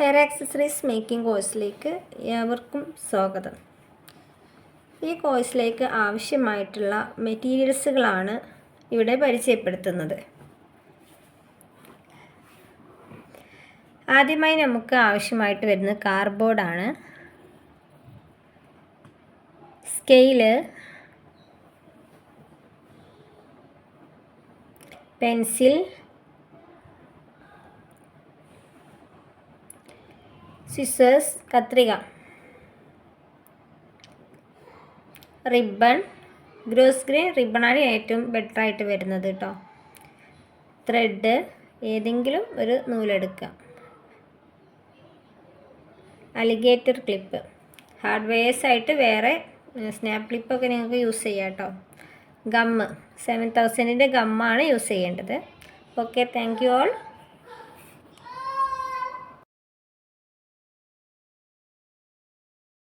Hair accessories making കോഴ്സിലേക്ക് ഏവർക്കും സ്വാഗതം. ഈ കോഴ്സിലേക്ക് ആവശ്യമായിട്ടുള്ള മെറ്റീരിയൽസുകളാണ് ഇവിടെ പരിചയപ്പെടുത്തുന്നത്. ആദ്യമായി നമുക്ക് ആവശ്യമായിട്ട് വരുന്നത് കാർഡ്ബോർഡാണ്. സ്കെയിൽ പെൻസിൽ സിസേഴ്സ് കത്രിക. റിബൺ ഗ്രോസ് ഗ്രീൻ റിബണാണ് ഏറ്റവും ബെറ്റർ ആയിട്ട് വരുന്നത് കേട്ടോ ത്രെഡ് ഏതെങ്കിലും ഒരു നൂലെടുക്കുക. അലിഗേറ്റർ ക്ലിപ്പ് ഹാർഡ്വെയർസ് ആയിട്ട് വേറെ സ്നാപ്പ് ക്ലിപ്പൊക്കെ നിങ്ങൾക്ക് യൂസ് ചെയ്യാം കേട്ടോ ഗമ്മ് സെവൻ തൗസൻഡിന്റെ ഗമ്മാണ് യൂസ് ചെയ്യേണ്ടത്. Okay thank you all